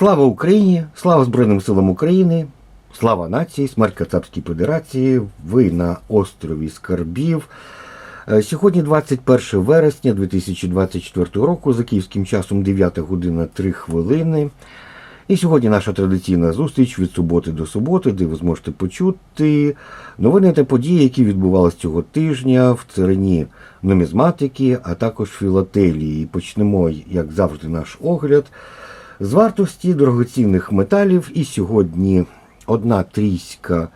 Слава Україні! Слава Збройним силам України! Слава нації, смерть Кацапській Федерації! Ви на острові Скарбів. Е, Сьогодні 21 вересня 2024 року, за київським часом 9 година 3 хвилини. І сьогодні наша традиційна зустріч від суботи до суботи, де ви зможете почути новини та події, які відбувалися цього тижня в царині нумізматики, а також філателії. І почнемо, як завжди, наш огляд з вартості дорогоцінних металів. І сьогодні одна трійська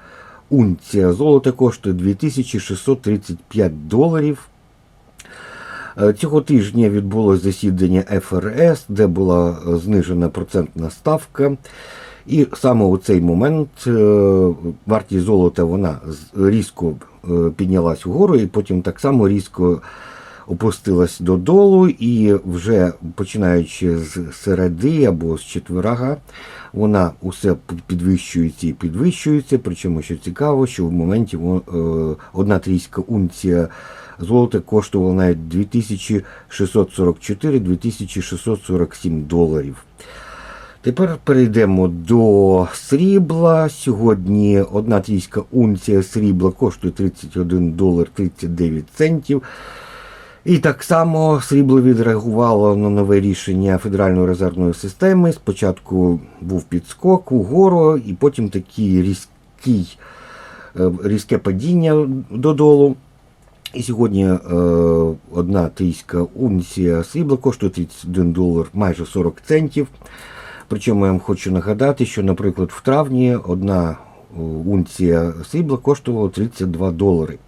унція золота коштує 2635 доларів. Е, Цього тижня відбулось засідання ФРС, де була е, знижена процентна ставка. І саме у цей момент е, вартість золота вона різко піднялась вгору, і потім так само різко опустилась додолу. І вже починаючи з середи або з четверга, вона усе підвищується і підвищується. Причому, що цікаво, що в моменті е, одна трійська унція золота коштувала навіть 2644-2647 доларів. Тепер перейдемо до срібла. Сьогодні одна трійська унція срібла коштує 31 долар 39 центів. І так само срібло відреагувало на нове рішення Федеральної резервної системи. Спочатку був підскок угору, і потім такий різкий, е, різке падіння додолу. І сьогодні е, одна трійська унція срібла коштує 31 долар майже 40 центів. Причому я вам хочу нагадати, що, наприклад, в травні одна е, унція срібла коштувала 32 долари.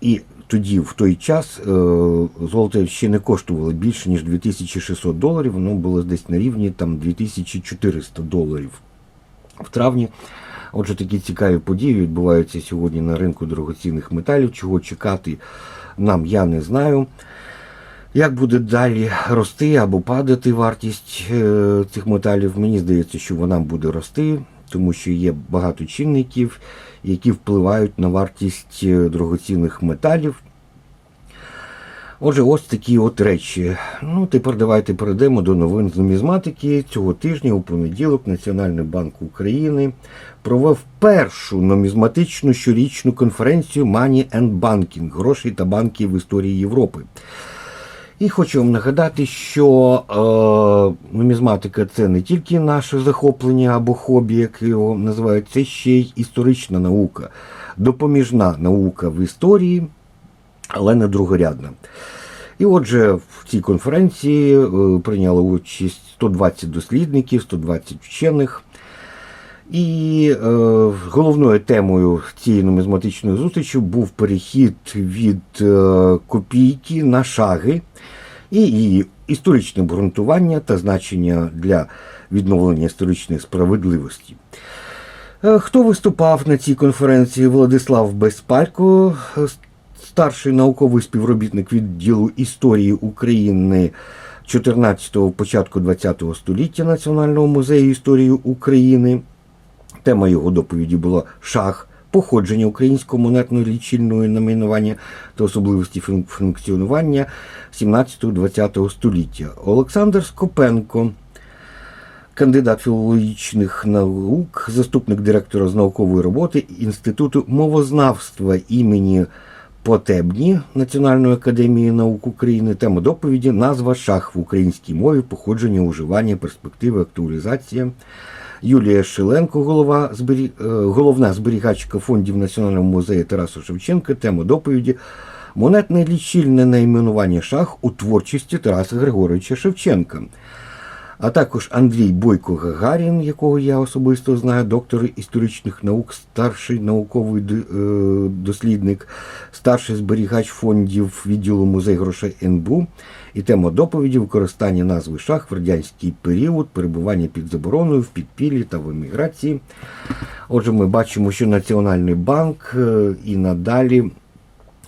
І тоді, в той час, е, золото ще не коштувало більше, ніж 2600 доларів, воно було десь на рівні там, 2400 доларів в травні. Отже, такі цікаві події відбуваються сьогодні на ринку дорогоцінних металів. Чого чекати нам я не знаю. Як буде далі рости або падати вартість е, цих металів, мені здається, що вона буде рости, тому що є багато чинників, які впливають на вартість е, дорогоцінних металів. Отже, ось такі от речі. Ну, тепер давайте перейдемо до новин з нумізматики. Цього тижня у понеділок Національний банк України провів першу нумізматичну щорічну конференцію Money and Banking грошей та банки в історії Європи. І хочу вам нагадати, що е, нумізматика це не тільки наше захоплення або хобі, як його називають, це ще й історична наука, допоміжна наука в історії, але не другорядна. І отже, в цій конференції е, прийняло участь 120 дослідників, 120 вчених. І е, головною темою цієї нумізматичної зустрічі був перехід від е, копійки на шаги і її історичне обґрунтування та значення для відновлення історичної справедливості. Е, Хто виступав на цій конференції? Владислав Безпалько, е, старший науковий співробітник відділу історії України 14-го, початку 20-го століття Національного музею історії України. Тема його доповіді була шах, походження українського монетно-лічильного номінування та особливості функціонування 17-20 століття. Олександр Скопенко, кандидат філологічних наук, заступник директора з наукової роботи Інституту мовознавства імені Потебні Національної академії наук України. Тема доповіді назва шах в українській мові, походження, уживання, перспективи, актуалізація. Юлія Шиленко, голова, збері... е, головна зберігачка фондів Національного музею Тараса Шевченка. Тема доповіді монетне лічильне найменування шах у творчості Тараса Григоровича Шевченка. А також Андрій Бойко Гагарін, якого я особисто знаю, доктор історичних наук, старший науковий е, дослідник, старший зберігач фондів відділу музей грошей НБУ. І тема доповіді використання назви шах в радянський період, перебування під забороною, в підпіллі та в еміграції. Отже, ми бачимо, що Національний банк е, і надалі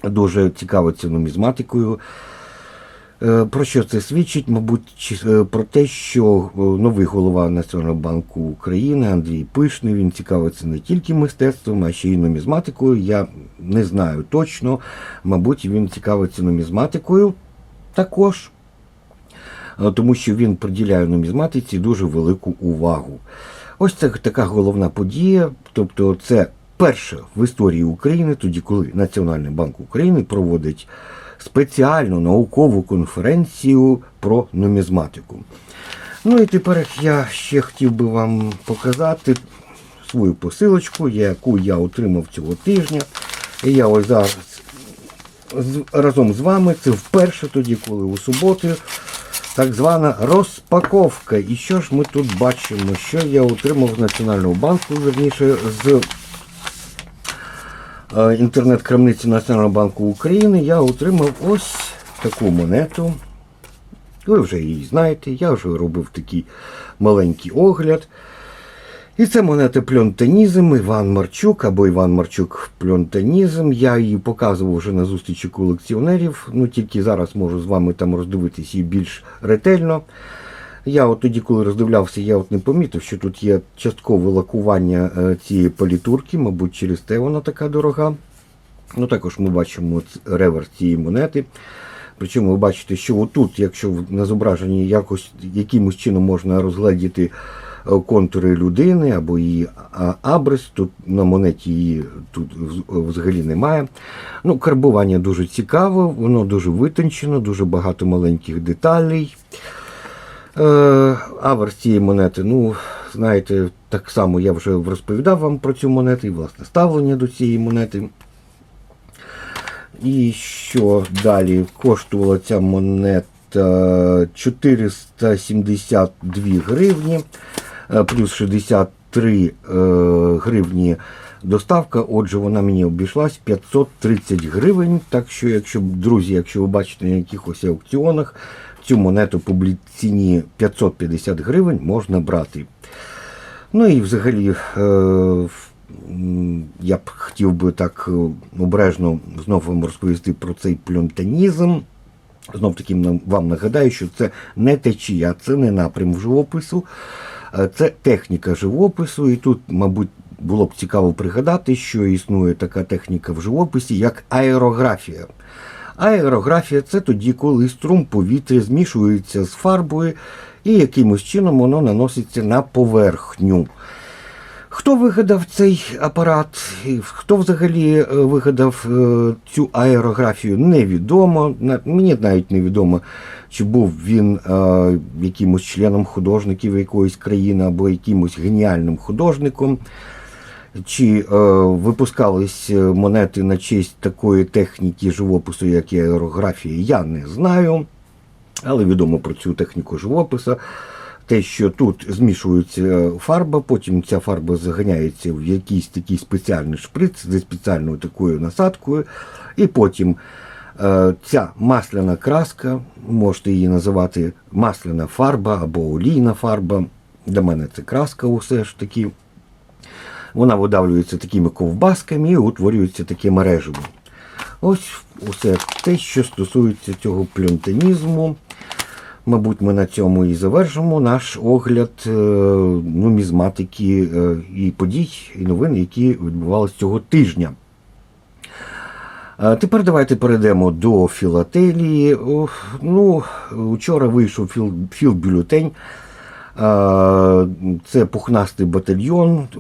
дуже цікавиться нумізматикою. Е, Про що це свідчить? Мабуть, е, про те, що е, новий голова Національного банку України Андрій Пишний він цікавиться не тільки мистецтвом, а ще й нумізматикою. Я не знаю точно. Мабуть, він цікавиться нумізматикою також. тому що він приділяє нумізматиці дуже велику увагу. Ось це така головна подія. Тобто, це перше в історії України, тоді, коли Національний банк України проводить спеціальну наукову конференцію про нумізматику. Ну і тепер я ще хотів би вам показати свою посилочку, яку я отримав цього тижня. І я ось зараз разом з вами це вперше тоді, коли у суботу. Так звана розпаковка. І що ж ми тут бачимо? Що я отримав з Національного банку, верніше з інтернет-крамниці Національного банку України, я отримав ось таку монету. Ви вже її знаєте, я вже робив такий маленький огляд. І це монета Пльонтанізм, Іван Марчук або Іван Марчук Пльонтанізм. Я її показував вже на зустрічі колекціонерів, ну тільки зараз можу з вами там роздивитись її більш ретельно. Я от тоді, коли роздивлявся, я от не помітив, що тут є часткове лакування е, цієї політурки, мабуть, через те вона така дорога. Ну, також ми бачимо реверс цієї монети. Причому ви бачите, що отут, якщо на зображенні якось якимось чином можна розгледіти е, контури людини або її абрис, тут на монеті її тут взагалі немає. Ну, карбування дуже цікаве, воно дуже витончено, дуже багато маленьких деталей. Е, аверс цієї монети, ну, знаєте, так само я вже розповідав вам про цю монету і власне ставлення до цієї монети. І що далі? Коштувала ця монета 472 гривні, е, плюс 63 е, гривні доставка. Отже, вона мені обійшлась 530 гривень. Так що, якщо друзі, якщо ви бачите на якихось аукціонах, цю монету по ціні 550 гривень можна брати. Ну і взагалі, е, я б хотів би так е, обережно знову вам розповісти про цей плюнтанізм. Знов таки вам нагадаю, що це не течія, це не напрям живопису, е, це техніка живопису. І тут, мабуть, було б цікаво пригадати, що існує така техніка в живописі, як аерографія. Аерографія це тоді, коли струм повітря змішується з фарбою і якимось чином воно наноситься на поверхню. Хто вигадав цей апарат, хто взагалі е, вигадав е, цю аерографію, невідомо. Мені навіть невідомо, чи був він е, якимось членом художників якоїсь країни або якимось геніальним художником. Чи е, випускались е, монети на честь такої техніки живопису, як і аерографія, я не знаю. Але відомо про цю техніку живопису. Те, що тут змішується фарба, потім ця фарба заганяється в якийсь такий спеціальний шприц зі спеціальною такою насадкою, і потім е, ця масляна краска, можете її називати масляна фарба або олійна фарба. Для мене це краска усе ж таки. Вона видавлюється такими ковбасками і утворюється таке мережево. Ось усе те, що стосується цього плюнтанізму. Мабуть, ми на цьому і завершимо наш огляд е, нумізматики е, і подій, і новин, які відбувалися цього тижня. Е, Тепер давайте перейдемо до філателії. Ну, вчора вийшов філ, філбюлетень. Е, Це пухнастий батальйон. Е,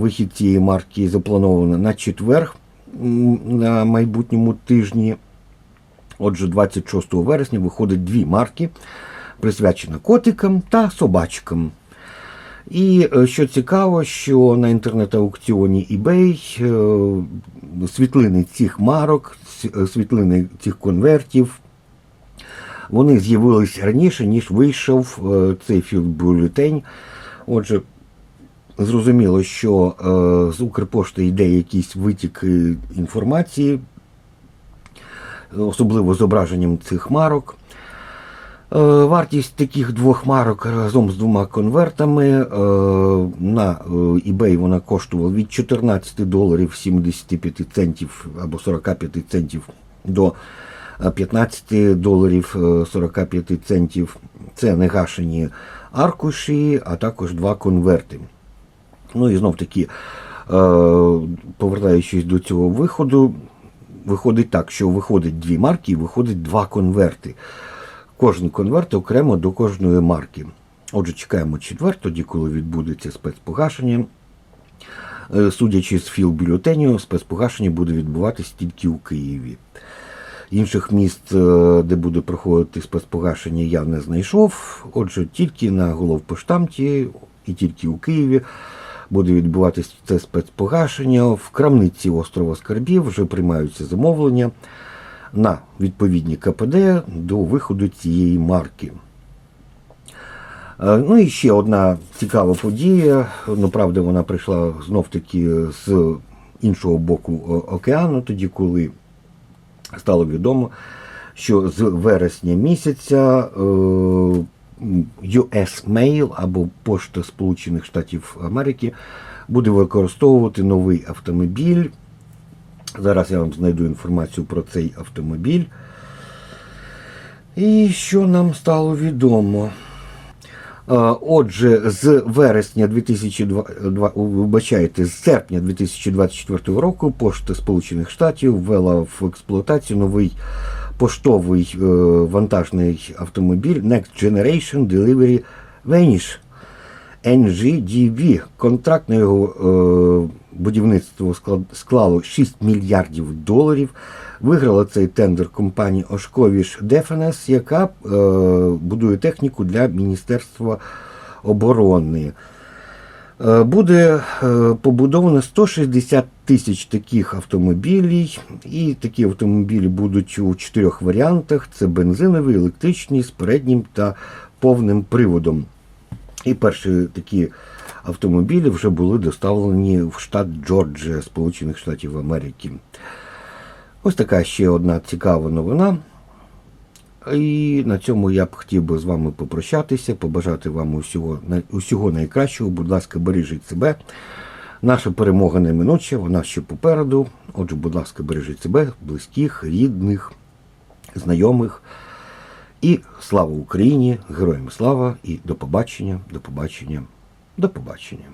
Вихід цієї марки заплановано на четвер на майбутньому тижні. Отже, 26 вересня виходить дві марки, присвячена котикам та собачкам. І е, що цікаво, що на інтернет-аукціоні eBay е, світлини цих марок, світлини цих конвертів, вони з'явились раніше, ніж вийшов е, цей філбюлетень. Отже, зрозуміло, що е, з Укрпошти йде якийсь витік е, інформації, особливо зображенням цих марок. Вартість таких двох марок разом з двома конвертами на eBay вона коштувала від 14 доларів 75 центів або 45 центів до 15 доларів е, 45 центів. Це негашені аркуші, а також два конверти. Ну і знов таки, е, повертаючись до цього виходу, виходить так, що виходить дві марки і виходить два конверти. кожен конверт окремо до кожної марки. Отже, чекаємо четвер, тоді, коли відбудеться спецпогашення. Е, Судячи з філ бюлетеню, спецпогашення буде відбуватись тільки у Києві. Інших міст, е, де буде проходити спецпогашення, я не знайшов. Отже, тільки на головпоштамті і тільки у Києві буде відбуватись це спецпогашення. В крамниці острова Скарбів вже приймаються замовлення на відповідні КПД до виходу цієї марки. Е, Ну і ще одна цікава подія. Ну, правда, вона прийшла знов-таки з іншого боку океану, тоді, коли стало відомо, що з вересня місяця е, US Mail або Пошта Сполучених Штатів Америки буде використовувати новий автомобіль. Зараз я вам знайду інформацію про цей автомобіль. І що нам стало відомо? Отже, з вересня 2002, вибачайте, з серпня 2024 року Пошта Сполучених Штатів ввела в експлуатацію новий поштовий е, вантажний автомобіль Next Generation Delivery Vanish NGDV. Контракт на його е, будівництво склало 6 мільярдів доларів. Виграла цей тендер компанія Ошковіш Дефенес, яка е, будує техніку для Міністерства оборони. Е, Буде е, побудовано 160 тисяч таких автомобілів, і такі автомобілі будуть у чотирьох варіантах: це бензинові, електричні з переднім та повним приводом. І перші такі автомобілі вже були доставлені в штат Джорджія, Сполучених Штатів Америки. Ось така ще одна цікава новина. І на цьому я б хотів би з вами попрощатися, побажати вам усього, усього найкращого. Будь ласка, бережіть себе. Наша перемога неминуча, вона ще попереду. Отже, будь ласка, бережіть себе, близьких, рідних, знайомих. І слава Україні! Героям слава і до побачення, до побачення, до побачення.